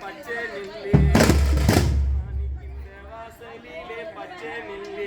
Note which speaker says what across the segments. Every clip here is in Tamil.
Speaker 1: பச்சை நில்லு பச்சை நில்லு.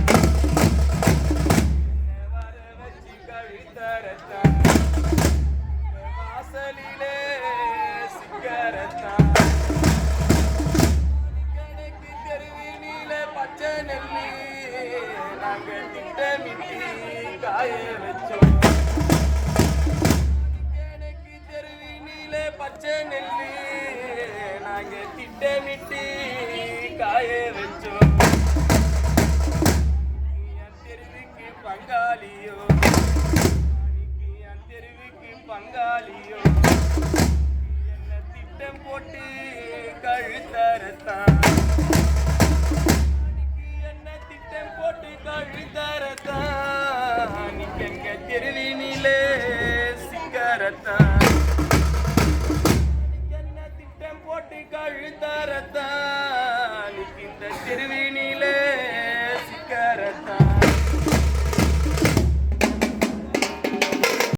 Speaker 1: நாங்கள் திட்டமிட்டு காய வச்சோம் எனக்கு தெருவினிலே பச்சை நெல்லு நாங்கள் திட்டமிட்டு காய வச்சோம். கழுத்த.